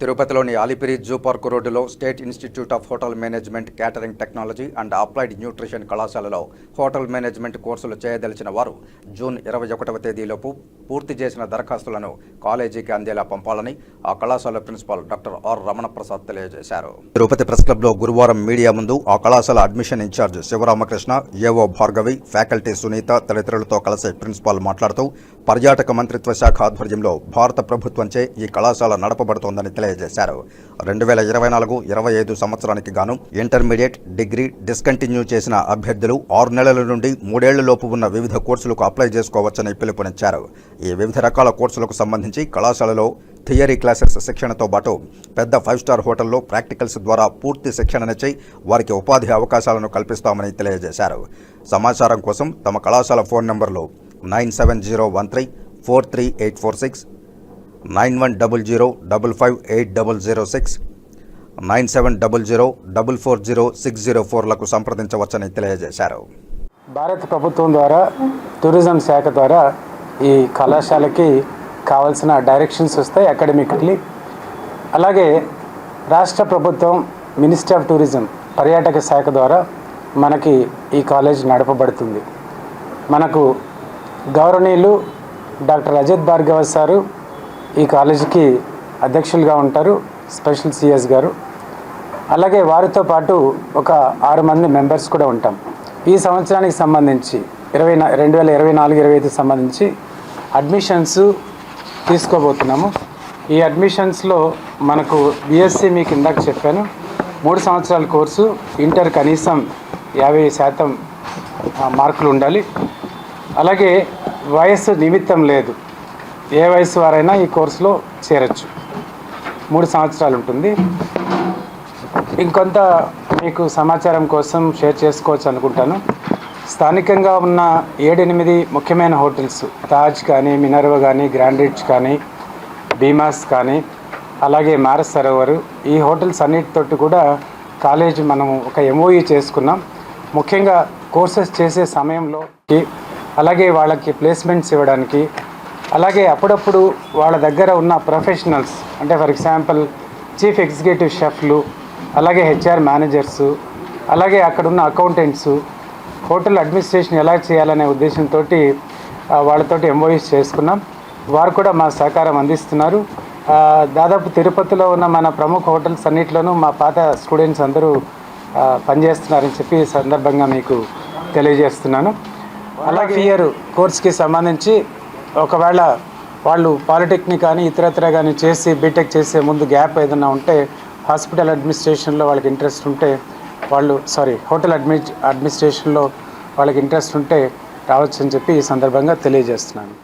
తిరుపతిలోని Alipiri zoo park రోడ్డులో state institute of hotel management catering technology and applied nutrition కళాశాలలో hotel management కోర్సులు చేయదలిచిన వారు జూన్ ఇరవై ఒకటవ తేదీలోపు పూర్తి చేసిన దరఖాస్తులను కాలేజీకి అందేలా పంపాలని ఆ కళాశాల principal doctor R Ramana Prasad తెలియజేశారు. తిరుపతి ప్రెస్ క్లబ్లో గురువారం మీడియా ముందు ఆ కళాశాల అడ్మిషన్ ఇన్ఛార్జ్ శివరామకృష్ణ ఏవో భార్గవి ఫ్యాకల్టీ సునీత తదితరులతో కలిసి ప్రిన్సిపాల్ మాట్లాడుతూ పర్యాటక మంత్రిత్వ శాఖ ఆధ్వర్యంలో భారత ప్రభుత్వంచే ఈ కళాశాల నడపబడుతోందని తెలియజేశారు రెండు వేల ఇరవై నాలుగు ఇరవై ఐదు సంవత్సరానికి గాను ఇంటర్మీడియట్ డిగ్రీ డిస్కంటిన్యూ చేసిన అభ్యర్థులు ఆరు నెలల నుండి మూడేళ్ళలోపు ఉన్న వివిధ కోర్సులకు అప్లై చేసుకోవచ్చని పిలుపునిచ్చారు. ఈ వివిధ రకాల కోర్సులకు సంబంధించి కళాశాలలో థియరీ క్లాసెస్ శిక్షణతో పాటు పెద్ద ఫైవ్ స్టార్ హోటల్లో ప్రాక్టికల్స్ ద్వారా పూర్తి శిక్షణనిచ్చి వారికి ఉపాధి అవకాశాలను కల్పిస్తామని తెలియజేశారు. సమాచారం కోసం తమ కళాశాల ఫోన్ నంబర్లు nine seven zero one three four three eight four six nine one double zero double five eight double zero six nine seven double zero double four zero six zero ఫోర్లకు సంప్రదించవచ్చని తెలియజేశారు. భారత ప్రభుత్వం ద్వారా టూరిజం శాఖ ద్వారా ఈ కళాశాలకి కావాల్సిన డైరెక్షన్స్ వస్తాయి అకాడమిక్లీ అలాగే రాష్ట్ర ప్రభుత్వం మినిస్ట్రీ ఆఫ్ టూరిజం పర్యాటక శాఖ ద్వారా మనకి ఈ కాలేజ్ నడపబడుతుంది. మనకు గౌరవనీయులు డాక్టర్ అజిత్ భార్గవ సారు ఈ కాలేజీకి అధ్యక్షులుగా ఉంటారు స్పెషల్ సిఎస్ గారు. అలాగే వారితో పాటు ఒక ఆరు మంది మెంబర్స్ కూడా ఉంటాం. ఈ సంవత్సరానికి సంబంధించి ఇరవై రెండు వేల ఇరవై నాలుగు ఇరవై ఐదు సంబంధించి అడ్మిషన్స్ తీసుకోబోతున్నాము. ఈ అడ్మిషన్స్లో మనకు బిఎస్సి మీకు ఇందాక చెప్పాను. మూడు సంవత్సరాల కోర్సు ఇంటర్ కనీసం యాభై శాతం మార్కులు ఉండాలి. అలాగే వయస్సు నిమిత్తం లేదు. ఏ వయసు వారైనా ఈ కోర్సులో చేరచ్చు. మూడు సంవత్సరాలు ఉంటుంది. ఇంకొంత మీకు సమాచారం కోసం షేర్ చేసుకోవచ్చు అనుకుంటాను. స్థానికంగా ఉన్న ఏడెనిమిది ముఖ్యమైన హోటల్స్ తాజ్ కానీ మినర్వ కానీ గ్రాండ్ రిచ్ కానీ భీమాస్ కానీ అలాగే మారస్ సరోవరు ఈ హోటల్స్ అన్నిటితోటి కూడా కాలేజ్ మనం ఒక ఎంఓఈ చేసుకున్నాం. ముఖ్యంగా కోర్సెస్ చేసే సమయంలో అలాగే వాళ్ళకి ప్లేస్మెంట్స్ ఇవ్వడానికి అలాగే అప్పుడప్పుడు వాళ్ళ దగ్గర ఉన్న ప్రొఫెషనల్స్ అంటే ఫర్ ఎగ్జాంపుల్ చీఫ్ ఎగ్జిక్యూటివ్ షెఫ్లు అలాగే హెచ్ఆర్ మేనేజర్స్ అలాగే అక్కడ ఉన్న అకౌంటెంట్స్ హోటల్ అడ్మినిస్ట్రేషన్ ఎలా చేయాలనే ఉద్దేశంతో వాళ్ళతోటి ఎంఓఈస్ చేసుకున్నాం. వారు కూడా మా సహకారం అందిస్తున్నారు. దాదాపు తిరుపతిలో ఉన్న మన ప్రముఖ హోటల్స్ అన్నిట్లోనూ మా పాత స్టూడెంట్స్ అందరూ పనిచేస్తున్నారని చెప్పి సందర్భంగా మీకు తెలియజేస్తున్నాను. అలాగే ఇయర్ కోర్స్కి సంబంధించి ఒకవేళ వాళ్ళు పాలిటెక్నిక్ కానీ ఇతరత్ర కానీ చేసి బీటెక్ చేసే ముందు గ్యాప్ ఏదైనా ఉంటే హాస్పిటల్ అడ్మినిస్ట్రేషన్లో వాళ్ళకి ఇంట్రెస్ట్ ఉంటే వాళ్ళు సారీ హోటల్ అడ్మి అడ్మినిస్ట్రేషన్లో వాళ్ళకి ఇంట్రెస్ట్ ఉంటే రావచ్చు అని చెప్పి ఈ సందర్భంగా తెలియజేస్తున్నాను.